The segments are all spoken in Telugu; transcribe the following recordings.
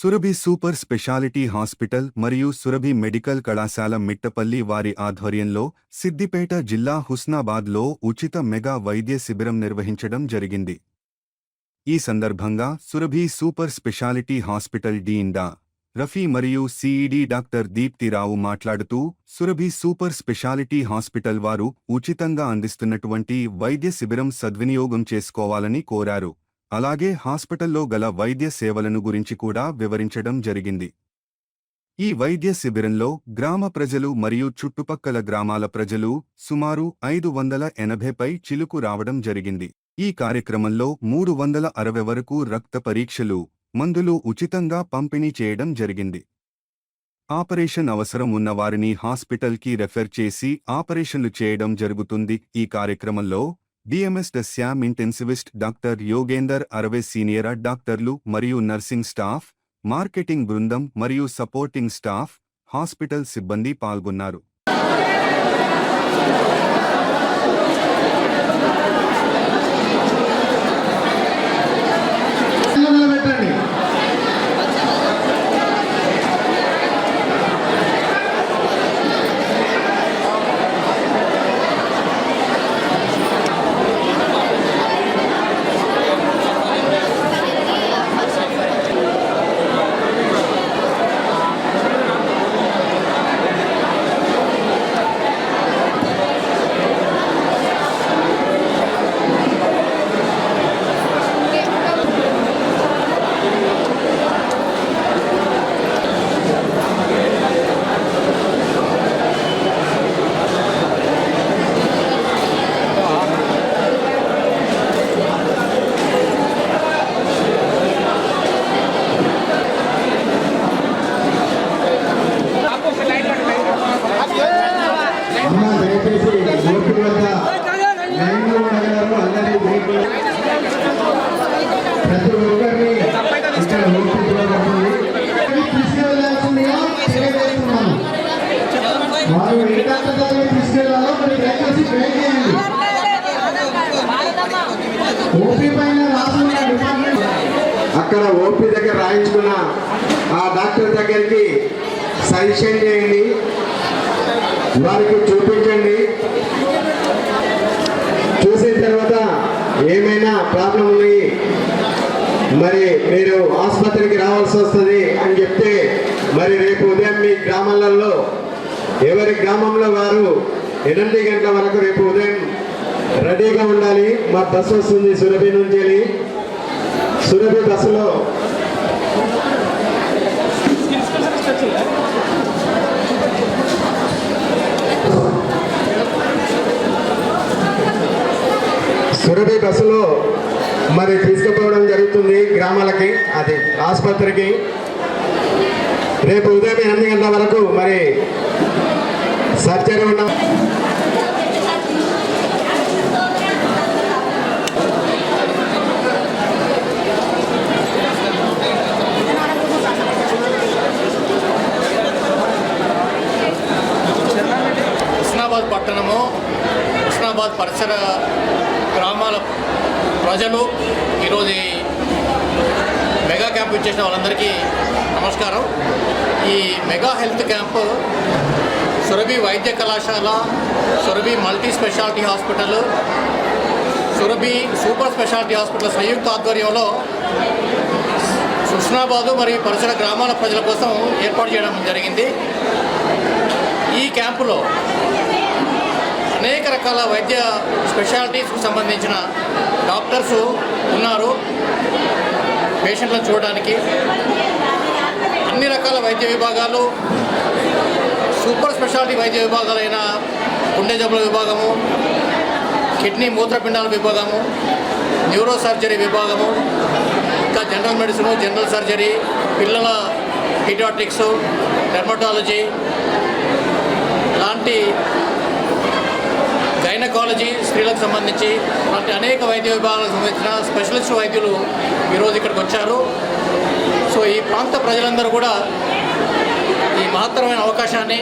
సురభి సూపర్ స్పెషాలిటీ హాస్పిటల్ మరియు సురభి మెడికల్ కళాశాల మిట్టపల్లి వారి ఆధ్వర్యంలో సిద్దిపేట జిల్లా హుస్నాబాద్లో ఉచిత మెగా వైద్య శిబిరం నిర్వహించడం జరిగింది. ఈ సందర్భంగా Surabhi super speciality hospital dean డా రఫీ మరియు సిఈడి డాక్టర్ దీప్తిరావు మాట్లాడుతూ సురభి సూపర్ స్పెషాలిటీ హాస్పిటల్ వారు ఉచితంగా అందిస్తున్నటువంటి వైద్య శిబిరం సద్వినియోగం చేసుకోవాలని కోరారు. అలాగే హాస్పిటల్లో గల వైద్య సేవలను గురించి కూడా వివరించడం జరిగింది. ఈ వైద్య శిబిరంలో గ్రామ ప్రజలు మరియు చుట్టుపక్కల గ్రామాల ప్రజలు సుమారు ఐదు వందల ఎనభైపై చిలుకు రావడం జరిగింది. ఈ కార్యక్రమంలో మూడు వందల అరవై వరకు రక్త పరీక్షలు మందులు ఉచితంగా పంపిణీ చేయడం జరిగింది. ఆపరేషన్ అవసరం ఉన్న వారిని హాస్పిటల్కి రెఫర్ చేసి ఆపరేషన్లు చేయడం జరుగుతుంది. ఈ కార్యక్రమంలో డిఎంఎస్ ద శ్యామ్ ఇంటెన్సివిస్ట్ డాక్టర్ యోగేందర్ అరవై సీనియర్ డాక్టర్లు మరియు నర్సింగ్ స్టాఫ్ మార్కెటింగ్ బృందం మరియు సపోర్టింగ్ స్టాఫ్ హాస్పిటల్ సిబ్బంది పాల్గొన్నారు అక్కడ ఓపీ దగ్గర రాయించుకున్న ఆ డాక్టర్ దగ్గరికి సజెషన్ చేయండి. వారికి చూపించండి. చూసిన తర్వాత ఏమైనా ప్రాబ్లం ఉన్నాయి? మరి మీరు ఆసుపత్రికి రావాల్సి వస్తుంది అని చెప్తే మరి రేపు ఉదయం మీ గ్రామాలలో ఎవరి గ్రామంలో వారు ఎనిమిది గంటల వరకు రేపు ఉదయం రెడీగా ఉండాలి. మా బస్సు వస్తుంది సురభి నుంచి వెళ్ళి సురభి బస్సులో సురభి బస్సులో మరి తీసుకుపోవడం జరుగుతుంది గ్రామాలకి అది ఆసుపత్రికి. రేపు ఉదయం ఎనిమిది గంటల వరకు మరి సర్జరీ ఉన్న హుస్నాబాద్ పట్టణము హుస్నాబాద్ పరిసర గ్రామాల ప్రజలు ఈరోజు మెగా క్యాంప్ ఇచ్చేసిన వాళ్ళందరికీ నమస్కారం. ఈ మెగా హెల్త్ క్యాంపు సురభి వైద్య కళాశాల Surabhi multi speciality hospital Surabhi super speciality hospital సంయుక్త ఆధ్వర్యంలో కృష్ణాబాదు మరియు పరిసర గ్రామాల ప్రజల కోసం ఏర్పాటు చేయడం జరిగింది. ఈ క్యాంపులో అనేక రకాల వైద్య స్పెషాలిటీస్కు సంబంధించిన డాక్టర్స్ ఉన్నారు పేషెంట్లను చూడడానికి. అన్ని రకాల వైద్య విభాగాలు సూపర్ స్పెషాలిటీ వైద్య విభాగాలైన గుండె జబ్బుల విభాగము కిడ్నీ మూత్రపిండాల విభాగము న్యూరో సర్జరీ విభాగము ఇంకా జనరల్ మెడిసిన్ జనరల్ సర్జరీ పిల్లల పీడియాట్రిక్స్ డెర్మటాలజీ లాంటి గైనకాలజీ స్త్రీలకు సంబంధించి అలాంటి అనేక వైద్య విభాగాలకు సంబంధించిన స్పెషలిస్ట్ వైద్యులు ఈరోజు ఇక్కడికి వచ్చారు. సో ఈ ప్రాంత ప్రజలందరూ కూడా ఈ మహత్తరమైన అవకాశాన్ని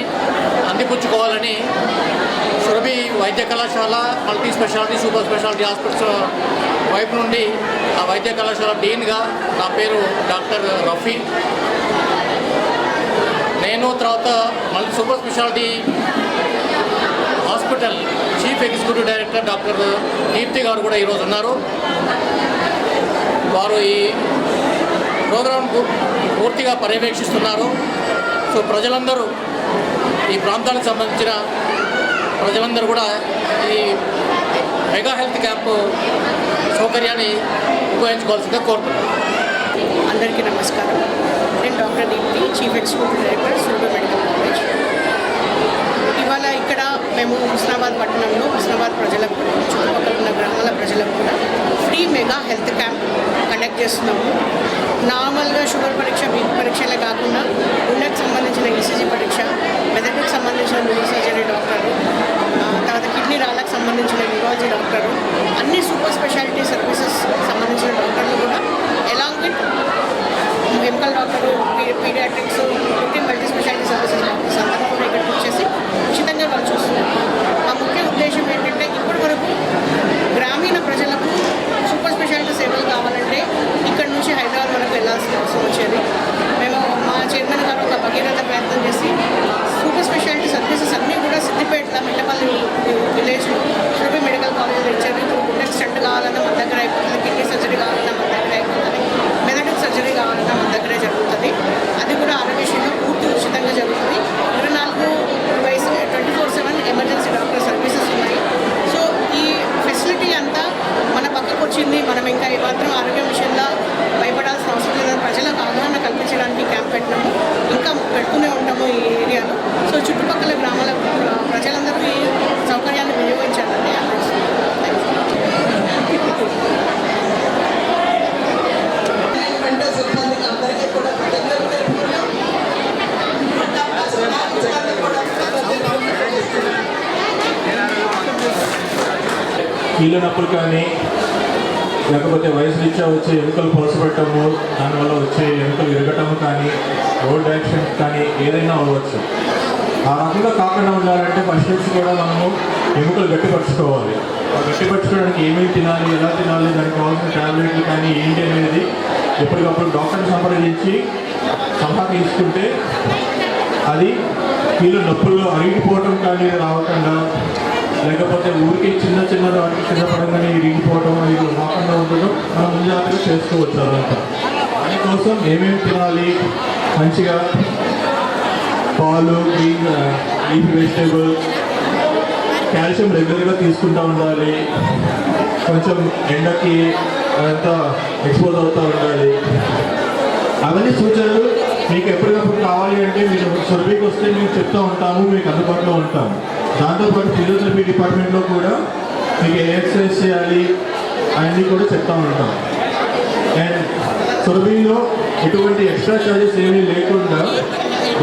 అందిపుచ్చుకోవాలని సురభి వైద్య కళాశాల multi speciality super speciality hospitals వైపు నుండి ఆ వైద్య కళాశాల డీన్గా నా పేరు డాక్టర్ రఫీ. నేను తర్వాత మళ్ళీ super speciality hospital chief executive director doctor Deepti garu కూడా ఈరోజు ఉన్నారు. వారు ఈ ప్రోగ్రాం పూర్తిగా పర్యవేక్షిస్తున్నారు. సో ప్రజలందరూ ఈ ప్రాంతానికి సంబంధించిన ప్రజలందరూ కూడా ఈ మెగా హెల్త్ క్యాంప్ సౌకర్యాన్ని ఉపయోగించుకోవాల్సిందిగా కోరుతున్నాను అందరికీ నమస్కారం. నేను doctor Deepti chief executive director Surya medical college. ఇవాళ ఇక్కడ మేము హుస్నాబాద్ పట్టణంలో హుస్నాబాద్ ప్రజలకు చుట్టుపక్కల ఉన్న గ్రామాల ప్రజలకు కూడా free mega health camp conduct చేస్తున్నాము. నార్మల్గా షుగర్ పరీక్ష బీపీ పరీక్షలే కాకుండా గుండెకు సంబంధించిన ఈసీజీ పరీక్ష మెదడుకు సంబంధించిన న్యూరో సర్జరీ డాక్టరు తర్వాత కిడ్నీ రాళ్ళకు సంబంధించిన న్యూరాలజీ డాక్టరు అన్ని సూపర్ స్పెషాలిటీ సర్వీసెస్ సంబంధించిన డాక్టర్లు కూడా along with medical doctor paediatrics పుట్టి మల్టీ స్పెషాలిటీ సర్వీసెస్ డాక్టర్స్ అందరూ కూడా ఇక్కడికి వచ్చేసి ఉచితంగా వాళ్ళు చూస్తున్నారు మా ముఖ్య ఉద్దేశం ఏంటంటే ఇప్పటి వరకు గ్రామీణ ప్రజలకు సూపర్ స్పెషాలిటీ సేవలు కావాలంటే ఇక్కడ నుంచి హైదరాబాద్ వరకు వెళ్ళాల్సిన అవసరం వచ్చేది మేము మా చైర్మన్ గారు ఒక భగీరథ ప్రయత్నం చేసి సూపర్ స్పెషాలిటీ సర్వీసెస్ అన్నీ కూడా సిద్దిపేటలో మిట్టపల్లి విలేజ్లో షుగర్ మెడికల్ కాలేజ్ ఇచ్చారు ఇప్పుడు గుండెకి స్టంట్ కావాలన్నా మన దగ్గర అయిపోతుంది కిడ్నీ సర్జరీ కావాలన్నా మన దగ్గర అయిపోతుంది మెదడుకు సర్జరీ కావాలన్నా మన దగ్గరే జరుగుతుంది అది కూడా ఆరోగ్యశ్రీలో పూర్తి ఉచితంగా జరుగుతుంది ఇరవై నాలుగు వయసు twenty four seven emergency doctor services ఉన్నాయి సో ఈ ఫెసిలిటీ అంతా మన పక్కకు వచ్చింది మనం ఇంకా ఏమాత్రం ఆరోగ్యం విషయంలో భయపడాల్సిన అవసరం లేదని ప్రజలకు అవగాహన కల్పించడానికి క్యాంప్ పెట్టినాము ఇంకా పెడుతూనే ఉంటాము ఈ ఏరియాలో సో చుట్టుపక్కల గ్రామాల ప్ర- ప్రజలందరూ ఈ సౌకర్యాన్ని వినియోగించాలని ఆలోచిస్తున్నాను వెంట సిబ్బందికి అందరికీ కూడా కృతజ్ఞతలు తెలుపుతున్నాం. సిబ్బందికి కూడా కృతజ్ఞతలు కీళ్ళ నొప్పులు కానీ లేకపోతే వయసు రీత్యా వచ్చే ఎముకలు పొలసపెట్టము దానివల్ల వచ్చే ఎముకలు విరగటము కానీ రోడ్ యాక్సిడెంట్ కానీ ఏదైనా అవ్వచ్చు. ఆ రకంగా కాకుండా ఉండాలంటే ఫస్ట్ నుంచి కూడా మనము ఎముకలు గట్టిపరచుకోవాలి. ఆ గట్టిపరచుకోవడానికి ఏమేమి తినాలి ఎలా తినాలి దానికి కావాల్సిన ట్యాబ్లెట్లు కానీ ఏంటి అనేది ఎప్పటికప్పుడు డాక్టర్ని సంప్రదించి సలహా తీసుకుంటే అది వీళ్ళు నొప్పుల్లో అరిగిపోవటం కానీ రావకుండా లేకపోతే ఊరికి చిన్న చిన్న వాటికి చిన్న పడంగానే ఇరిగిపోవడం ఇది రాకుండా ఉండడం మనం ముందు జాగ్రత్తగా చేసుకోవచ్చు అదంతా దానికోసం ఏమేమి తినాలి? మంచిగా పాలు గ్రీన్ లీఫ్ వెజిటేబుల్ కాల్షియం రెగ్యులర్గా తీసుకుంటూ ఉండాలి. కొంచెం ఎండకి అదంతా ఎక్స్పోజ్ అవుతూ ఉండాలి. అవన్నీ సూచనలు మీకు ఎప్పటికప్పుడు కావాలి అంటే మీరు సర్వేకి వస్తే మేము చెప్తూ ఉంటాము మీకు అందుబాటులో ఉంటాము. దాంతోపాటు ఫిజియోథెరపీ డిపార్ట్మెంట్లో కూడా మీకు ఏ ఎక్సర్సైజ్ చేయాలి అవన్నీ కూడా చెప్తా ఉంటాం. అండ్ సురభిలో ఎటువంటి ఎక్స్ట్రా ఛార్జెస్ ఏమీ లేకుండా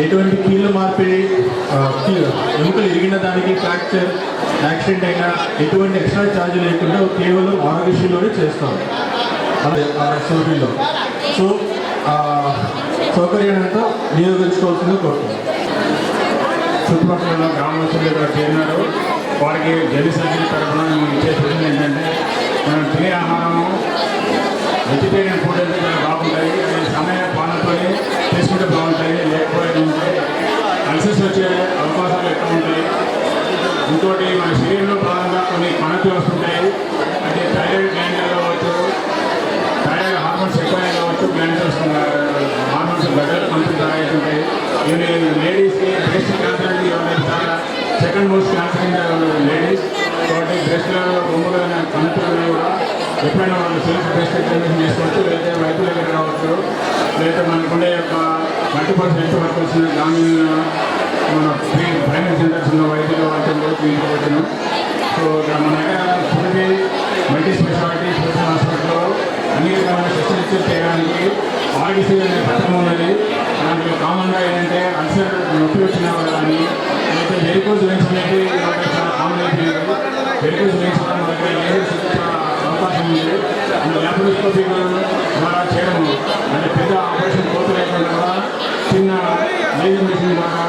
ఎటువంటి కీళ్ళ మార్పిడి ఎముకలు ఇరిగిన దానికి ఫ్రాక్చర్ యాక్సిడెంట్ అయినా ఎటువంటి ఎక్స్ట్రా ఛార్జ్ లేకుండా కేవలం ఆరోగ్యశ్రీలోనే చేస్తాం. సురభిలో. సో ఆ సౌకర్యాన్ని అంతా కోరుతున్నాం. చుట్టుపక్కల గ్రామస్తులు ఇక్కడ చేరినారు. వారికి జలి సర్జరీ తరఫున మేము ఇచ్చే సూచన ఏంటంటే మనం తినే ఆహారం వెజిటేరియన్ ఫుడ్ అయితే చాలా బాగుంటాయి. సమయ పాలనతో చేసుకుంటే బాగుంటాయి. లేకపోతే ఉంటే వచ్చే అవకాశాలు ఎక్కువ ఉంటాయి. ఇంకోటి మన శరీరంలో భాగంగా కొన్ని కణతి వస్తుంటాయి. అంటే థైరాయిడ్ గ్లాండ్ కావచ్చు థైరాయిడ్ హార్మోన్స్ ఎక్కువ కావచ్చు గ్లాండ్స్ వస్తున్నారు హార్మోన్స్ బెటర్ కంపెనీ తాగేస్తుంటాయి ఇవి లేడీస్కి బ్రెస్ట్ క్యాన్సర్ చాలా second most cancer in ladies కాబట్టి బ్రెస్ట్లో రొమ్ములు కణుతులు కూడా ఎప్పుడైనా వాళ్ళు సెల్ఫ్ బ్రెస్ట్ ఎగ్జామినేషన్ చేసుకోవచ్చు లేదా వైద్యుల దగ్గర రావచ్చు లేదా మనకుండే యొక్క మల్టిపల్ హెల్త్ వర్కర్స్ గ్రామీణ మన ఫ్రీ ప్రైమరీ సెంటర్స్ ఉన్న వైద్యుల వాళ్ళతో కూడా తీసుకోవచ్చును. సో మన దగ్గర పురిటి మల్టీ స్పెషాలిటీ స్పెషల్ హాస్పిటల్లో అన్ని రకాల శస్త్రచికిత్స చేయడానికి ఆరోగ్యశ్రీ అండ్ ద్వారా చేయడం అంటే పెద్ద ఆపరేషన్ కోత లేకుండా కూడా చిన్న మేజర్ మెషిన్ ద్వారా